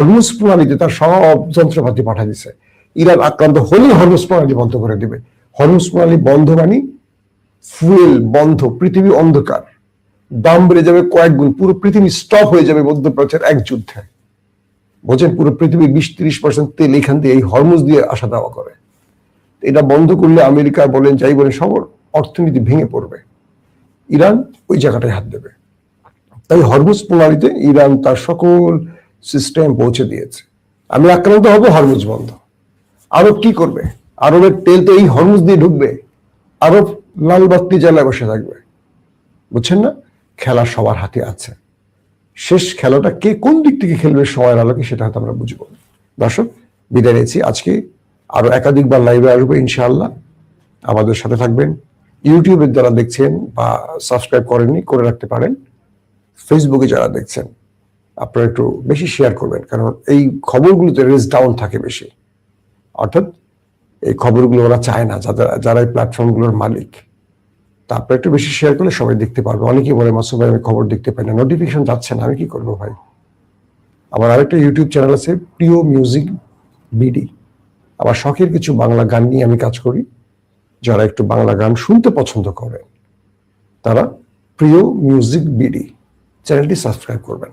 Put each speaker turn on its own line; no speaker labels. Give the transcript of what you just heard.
Hormuz প্রণালীতে তার সব যন্ত্রপাতি পাঠা দিছে। ইরান আক্রান্ত হলেই হরমুজ প্রণালী বন্ধ করে দিবে। হরমুজ প্রণালী বন্ধ মানে ফুয়েল বন্ধ, পৃথিবী অন্ধকার। দাম বেড়ে যাবে কয়েক গুণ, পুরো পৃথিবী স্টপ হয়ে যাবে মধ্যপ্রাচ্যের এক যুদ্ধে। বোঝেন, পুরো পৃথিবীর বিশ তিরিশ পার্সেন্ট তেল এখান থেকে এই হরমুজ দিয়ে আসা দেওয়া করে। এটা বন্ধ করলে আমেরিকা বলেন, যাই বলেন, সব অর্থনীতি ভেঙে পড়বে। ইরান ওই জায়গাটায় হাত দেবে। তাই হরমুজ প্রণালীতে ইরান তার সকল সিস্টেম পৌঁছে দিয়েছে। আমি আক্রান্ত হব, হরমুজ বন্ধ। আরব কি করবে? আরবের তেল তো এই হরমুজ দিয়ে ঢুকবে। আরব লাল বাত্তি জ্বালায় বসে থাকবে। বুঝছেন না? খেলা সবার হাতে আছে। শেষ খেলাটা কে কোন দিক থেকে খেলবে সময়ের আলোকে সেটা হয়তো আমরা বুঝব দর্শক, বিদায় নিয়েছি আজকে। আরও একাধিকবার লাইভে আসব ইনশাআল্লাহ। আমাদের সাথে থাকবেন। ইউটিউবের যারা দেখছেন বা সাবস্ক্রাইব করেননি, করে রাখতে পারেন। ফেসবুকে যারা দেখছেন আপনারা একটু বেশি শেয়ার করবেন, কারণ এই খবরগুলোতে রেস ডাউন থাকে বেশি। অর্থাৎ এই খবরগুলো ওরা চায় না যারা যারা এই প্ল্যাটফর্মগুলোর মালিক, তা আপনারা একটু বেশি শেয়ার করলে সবাই দেখতে পারবে। অনেকেই বলে, মাসুম ভাই, আমি খবর দেখতে পাই না। নোটিফিকেশন যাচ্ছে না, আমি কি করব ভাই? আমার আরেকটা ইউটিউব চ্যানেল আছে প্রিয় মিউজিক বিডি আমার শখের কিছু বাংলা গান নিয়ে আমি কাজ করি, যারা একটু বাংলা গান শুনতে পছন্দ করেন, তারা প্রিয় মিউজিক বিডি চ্যানেলটি সাবস্ক্রাইব করবেন।